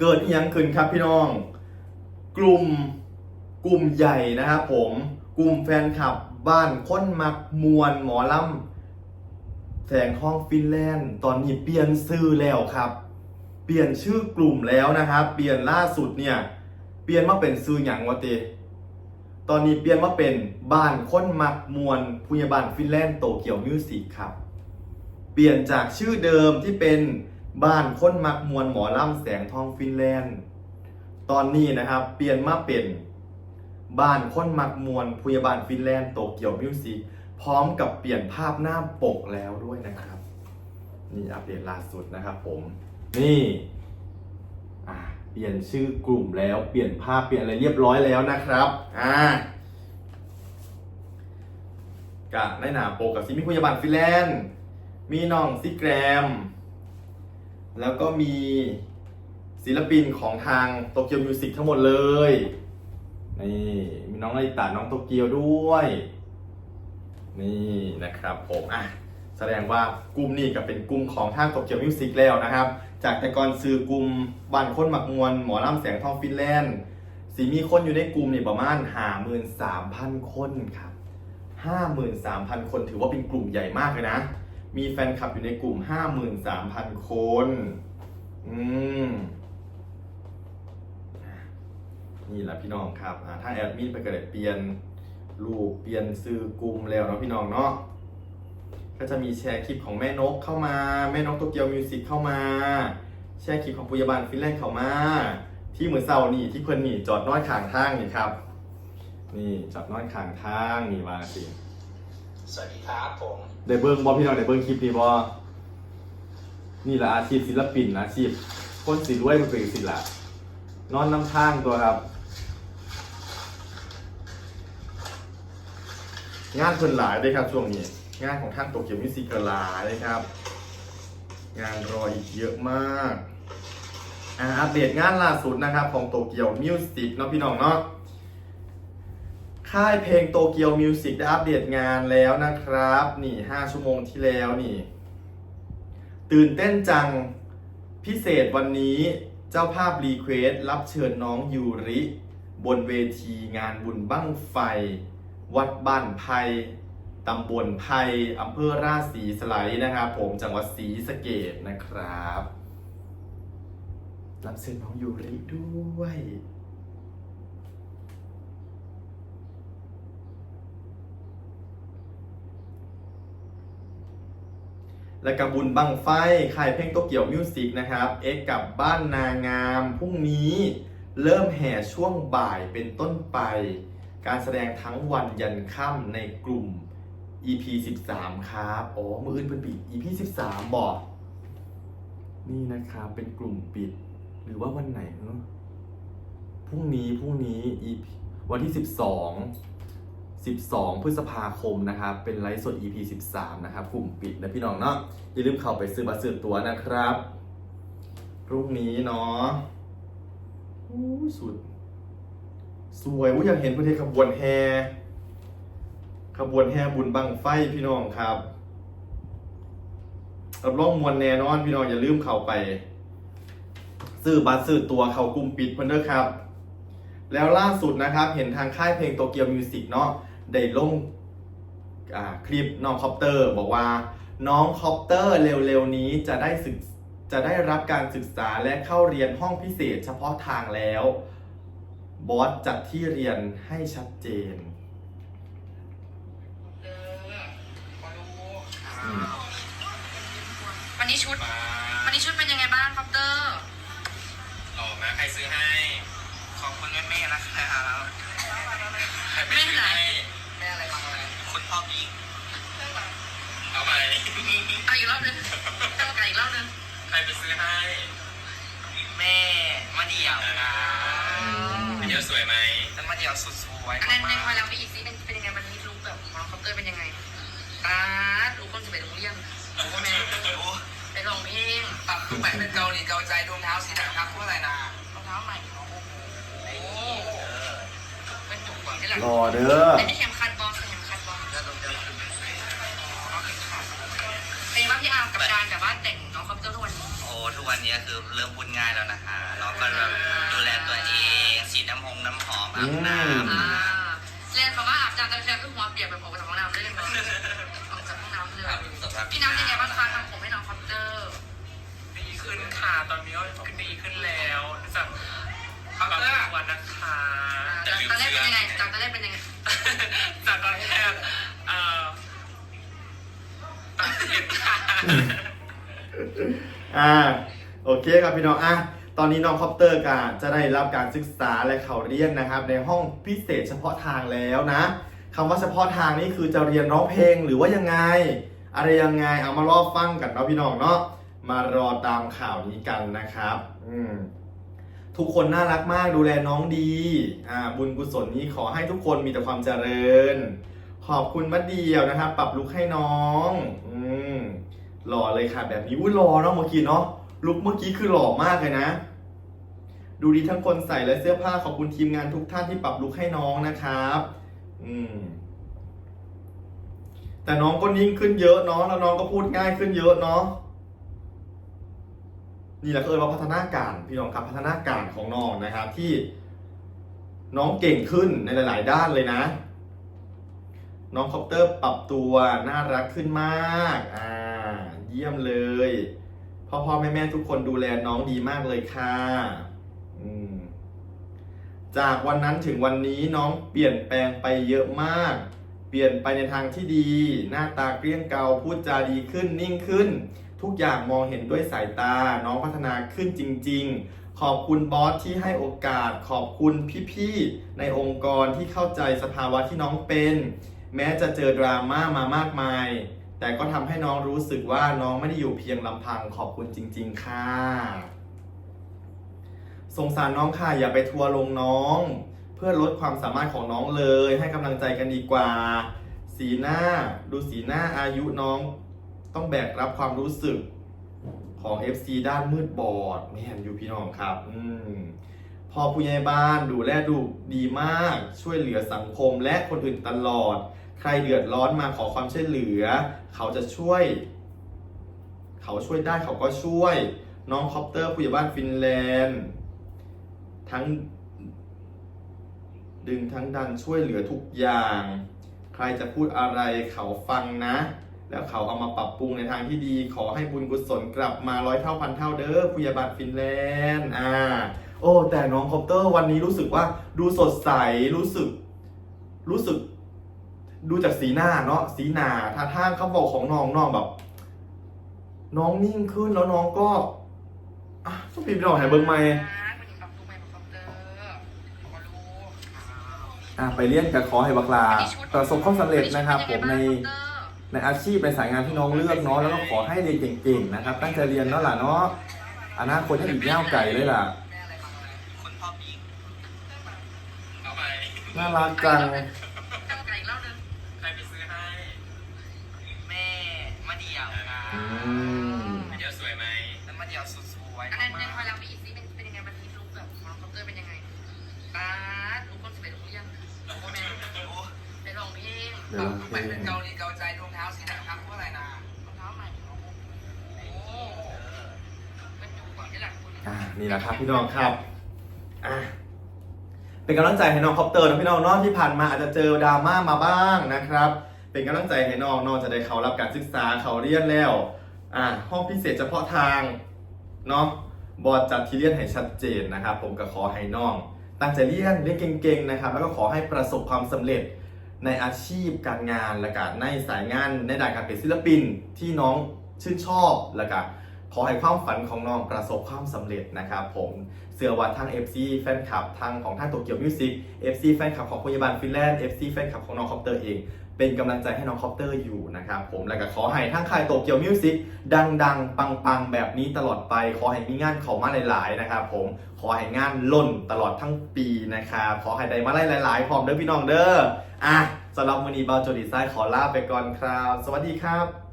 เกิดอีหยังขึ้นครับพี่น้อง กลุ่มกลุ่มใหญ่นะครับผมกลุ่มแฟนคลับบ้านค้นมักมวนหมอลำแสงทองฟินแลนด์ ตอนนี้เปลี่ยนชื่อแล้วครับ เปลี่ยนชื่อกลุ่มแล้วนะครับ เปลี่ยนล่าสุดเนี่ย เปลี่ยนมาเป็นซื้อหยังวะเตตอนนี้เปลี่ยนมาเป็นบ้านค้นมักมวนพุยาบานฟินแลนด์โตเกียวมิวสิกครับ เปลี่ยนจากชื่อเดิมที่เป็น บ้านค้นมักมวนหมอลำแสงทองฟินแลนด์ ตอนนี้นะครับ เปลี่ยนมาเป็นบ้านค้นมักมวนพุยาบานฟินแลนด์โตเกียวมิวสิกพร้อมกับเปลี่ยนภาพหน้าปกแล้วด้วยนะครับ นี่อัปเดตล่าสุดนะครับผม นี่เปลี่ยนชื่อกลุ่มแล้วเปลี่ยนภาพเปลี่ยนอะไรเรียบร้อยแล้วนะครับอ่ากะในหนาปกกับซิมีพยาบาลฟินแลนด์ มีน้องซิแกรม แล้วก็มีศิลปินของทางโตเกียวมิวสิกทั้งหมดเลย นี่มีน้องนาริตาน้องโตเกียวด้วย นี่นะครับผมอะแสดงว่ากลุ่มนี้ก็เป็นกลุ่มของทางโตเกียวมิวสิกแล้วนะครับ จากแต่ก่อนซื้อกลุ่มบ้านคนหมักมวลหมอลำแสงทองฟินแลนด์สีมีคนอยู่ในกลุ่มนี่ประมาณห้าหมื่นสามพันคนครับห้าหมื่นสามพันคนถือว่าเป็นกลุ่มใหญ่มากเลยนะ มีแฟนคลับอยู่ในกลุ่มห้าหมื่นสามพันคน อืมนี่แหละพี่น้องครับถ้าแอดมินไปกระเด็เปลี่ยนรูปเปลี่ยนซื้อกลุ่มแล้วเนาะพี่น้องเนาะ ก็จะมีแชร์คลิปของแม่นกเข้ามา แม่นกโตเกียวมิวสิกเข้ามา แชร์คลิปของปุยาบาลฟินแลนด์เข้ามา ที่เหมือนเซานี่ที่เพิ่นนี่จอดน้อยขางทางนี่ครับ นี่จอดน้อยขางทางนี่ว่าสิ สวัสดีครับผมได้เบิ้งบอพี่น้องได้เบิ้งคลิปนี้บอนี่แหละอาชีพศิลปินอาชีพคนสิรวยมันเป็นศิลปะนอนน้ำทางตัวครับ งานคนหลายเลยครับช่วงนี้ งานของท่านโตเกียวมิวสิกหลาเลยครับ งานรออีกเยอะมากอ่าอัปเดตงานล่าสุดนะครับ ของโตเกียวมิวสิกเนาะพี่น้องเนาะ ค่ายเพลงโตเกียวมิวสิกได้อัปเดตงานแล้วนะครับ นี่ 5 ชั่วโมงที่แล้วนี่ ตื่นเต้นจังพิเศษวันนี้เจ้าภาพรีเควสรับเชิญน้องยูริ บนเวทีงานบุญบั้งไฟ วัดบ้านไพตำบลไพอำเภอราชสีสไลด์นะครับผมจังหวัดศรีสะเกดนะครับ รับเชิญน้องยูริด้วย และกับบุญบังไฟค่ายเพลงโตเกียวมิวสิกนะครับ เอ็กกับบ้านนางามพรุ่งนี้เริ่มแห่ช่วงบ่ายเป็นต้นไป การแสดงทั้งวันยันค่ำในกลุ่ม EP 13 ครับอ๋อมืออื่นเป็นปิด EP 13 บอก นี่นะครับเป็นกลุ่มปิด หรือว่าวันไหนเนอะพรุ่งนี้พรุ่งนี้ EP วันที่ 12 12 พฤษภาคมนะครับ เป็นไลฟ์สด EP 13 นะครับ กลุ่มปิดนะพี่น้องเนาะอย่าลืมเข้าไปซื้อบัตรซื้อตั๋วนะครับ พรุ่งนี้เนาะอู้สุด สวยอู้อยากเห็นประเทศขบวนแห่ขบวนแห่บุญบังไฟพี่น้องครับรับรองมวลแน่นอนพี่น้องอย่าลืมเข้าไป ซื้อบัตรซื้อตั๋วเข้ากลุ่มปิดเพิ่อนเด้อครับ แล้วล่าสุดนะครับ เห็นทางค่ายเพลงโตเกียวมิวสิกเนาะ ได้ลงอ่าคลิปน้องคอปเตอร์ บอกว่าน้องคอปเตอร์เร็วๆนี้จะได้ศึกจะได้รับการศึกษาและเข้าเรียนห้องพิเศษเฉพาะทางแล้วบอสจัดที่เรียนให้ชัดเจนเออมาดูอืมวันนี้ชุดมาวันนี้ชุดเป็นยังไงบ้างคอปเตอร์หล่อไหมใครซื้อให้ ขอบคุณแม่แม่ๆนะครับใครไปซื้อให้แม่อะไรมา อะไรคุณพ่อบิ๊กเอาไปเอาอีกรอบนึงเอาไก่อีกรอบนึงใครไปซื้อให้แม่มาเดี่ยวนะมาเดี่ยวสวยไหมฉันมาเดี่ยวสุดสวยคะแนนในพอแล้วไปอีกซิเป็นเป็นยังไงวันนี้ลุกแบบของน้องคอปเตอร์เป็นยังไงตาลุกคนจะไปโรงเรียนโอ้แม่โอ้ไปร้องเพลงตัดรูปแบบเป็นเกาหลีเกาใจดวงเท้าสีดำครับพูดอะไรนะรองเท้าใหม่โอ้โหเป็นจุกกว่าที่หลังรอเด้อ พี่อาร์มกับการแบบว่าแต่งน้องคอปเตอร์ทุกวันนี้โอ้ทุกวันนี้คือเริ่มพูดง่ายแล้วนะคะเราก็แบบดูแลตัวเองฉีดน้ำหงน้ำหอมอาบน้อ่าเรียนบอกว่าอาบน้ำแต่แค่คือหัวเปียกแบบออกจากห้องน้ำเลยมั้งออกจากห้องน้ำเลยำสำหรับพี่น้ำเป็นไงบ้างคะทำผมให้น้องคอปเตอร์ดีขึ้นค่ะตอนนี้ก็ขึ้นดีขึ้นแล้วจากบางวันนะคะจากตอนแรกเป็นยังไงจากตอนแรกเป็นยังไงจากตอนแรกเอ่อตัดเย็นค่ะ อ่าโอเคครับพี่น้องอะตอนนี้น้องคอปเตอร์กาจะได้รับการศึกษาและเขาเรียนนะครับ ในห้องพิเศษเฉพาะทางแล้วนะคำว่าเฉพาะทางนี่คือจะเรียนร้องเพลงหรือว่ายังไง อะไรยังไงเอามารอฟังกันเนาะพี่น้องเนาะมารอตามข่าวนี้กันนะครับ อืมทุกคนน่ารักมากดูแลน้องดีอ่าบุญกุศลนี้ขอให้ทุกคนมีแต่ความเจริญ ขอบคุณมะเดียวนะครับ ปรับลุกให้น้อง อื มหล่อเลยค่ะแบบนี้อุ้ยหล่อเนาะเมื่อกี้เนาะลุคเมื่อกี้คือหล่อมากเลยนะ ดูดีทั้งคนใส่และเสื้อผ้าขอบคุณทีมงานทุกท่านที่ปรับลุคให้น้องนะครับ อืม แต่น้องก็นิ่งขึ้นเยอะเนาะแล้วน้องก็พูดง่ายขึ้นเยอะเนาะนี่แหละคือว่าพัฒนาการพี่น้องครับพัฒนาการของน้องนะครับที่น้องเก่งขึ้นในหลาย ๆ ด้านเลยนะ น้องคอปเตอร์ปรับตัวน่ารักขึ้นมาก อ่า เยี่ยมเลย พ่อพ่อแม่แม่ทุกคนดูแลน้องดีมากเลยค่ะ อืม จากวันนั้นถึงวันนี้น้องเปลี่ยนแปลงไปเยอะมาก เปลี่ยนไปในทางที่ดี หน้าตาเกลี้ยงเกาพูดจาดีขึ้นนิ่งขึ้น ทุกอย่างมองเห็นด้วยสายตา น้องพัฒนาขึ้นจริง ๆ ขอบคุณบอสที่ให้โอกาส ขอบคุณพี่ๆในองค์กรที่เข้าใจสภาวะที่น้องเป็น แม้จะเจอดราม่ามามากมาย แต่ก็ทำให้น้องรู้สึกว่าน้องไม่ได้อยู่เพียงลำพังขอบคุณจริง ๆ ค่ะ สงสารน้องค่ะอย่าไปทัวร์ลงน้อง เพื่อลดความสามารถของน้องเลย ให้กำลังใจกันดีกว่า สีหน้าดูสีหน้าอายุน้อง ต้องแบกรับความรู้สึกของ FC ด้านมืดบอดไม่เห็นอยู่พี่น้องครับ อืมพอผู้ใหญ่บ้านดูแลดูดีมาก ช่วยเหลือสังคมและคนอื่นตลอด ใครเดือดร้อนมาขอความช่วยเหลือ เขาจะช่วย เขาช่วยได้เขาก็ช่วย น้องคอปเตอร์ผู้ใหญ่บ้านฟินแลนด์ ทั้ง ดึงทั้งดันช่วยเหลือทุกอย่าง ใครจะพูดอะไรเขาฟังนะ แล้วเขาเอามาปรับปรุงในทางที่ดีขอให้บุญกุศลกลับมาร้อยเท่าพันเท่าเด้อผู้ใหญ่บ้านฟินแลนด์อ่าโอ้แต่น้องคอปเตอร์วันนี้รู้สึกว่าดูสดใสรู้สึก รู้สึก ดูจากสีหน้าเนาะสีหน้าท่าทางเขาบอกของน้องน้องแบบ น้องนิ่งขึ้นแล้วน้องก็อะสุพีพี่น้องหายเบิ้งไหมวันนี้ปหม่องคอปเบคุณลูกอะไปเรียนกับขอให้บักลาประสบความสำเร็จนะครับ ผมในในอาชีพในสายงานที่น้องเลือกเนาะแล้วก็ขอให้เรียนเก่งๆนะครับ ตั้งใจเรียนเนาะล่ะเนาะอนาคตให้อีกยาวไกลเลยล่ะน่ารักจัง จำกันอีกรอบนึง ใครไปซื้อให้ แม่มาเดี่ยวนะ อื มไม่เดี๋ยวสวยไหมแล้วมาเดี่ยวสุดสวยอันนั้นในมากคอยเราไปอีกซิเป็นเป็นยังไงวันนี้ลุกแบบของน้องคอปเตอร์เป็นยังไงตาลุกคนสิบเอ็ดลุกยังโอ้แม่ไปลองเพลงเดี๋ยวไปเป็นเกาหลีเกาใจรองเท้าสีไหนครับเพราะอะไรนะรองเท้าใหม่ของผมโอ้เป็นอยู่ก่อนที่หลังคุณอ่านี่แหละครับพี่น้องครับอะเป็นกำลังใจให้น้องคอปเตอร์นะพี่น้องเนอกที่ผ่านมาอาจจะเจอดราม่ามาบ้างนะครับ เป็นกำลังใจให้น้องน้องจะได้เขารับการศึกษาเขาเรียนแล้ว อ่าห้องพิเศษเฉพาะทางเนาะบอร์ดจัดที่เรียนให้ชัดเจนนะครับ ผมก็ขอให้น้อง ตั้งใจเรียนเรียนเก่งๆนะครับ แล้วก็ขอให้ประสบความสำเร็จในอาชีพการงานและก็ในสายงานในด้านการเป็นศิลปินที่น้องชื่นชอบและก็ขอให้ความฝันของน้องประสบความสำเร็จนะครับผมเสือวัดทาง FC แฟนคลับทางของท่างโตเกียวมิวสิก FC แฟนคลับของพยาบาลฟินแลนด์ FC แฟนคลับของน้องคอปเตอร์เอง เป็นกำลังใจให้น้องคอปเตอร์อยู่นะครับผมและก็ขอให้ทั้งค่ายโตเกียวมิวสิกดังๆ ปังๆ แบบนี้ตลอดไป ขอให้มีงานเข้ามาหลาย ๆ นะครับผมขอให้งานล่นตลอดทั้งปีนะครับขอให้ได้มาหลาย ๆ พร้อมเด้อพี่น้องเด้ออะสำหรับวันนี้บาโจดีไซน์ขอลาไปก่อนครับ สวัสดีครับ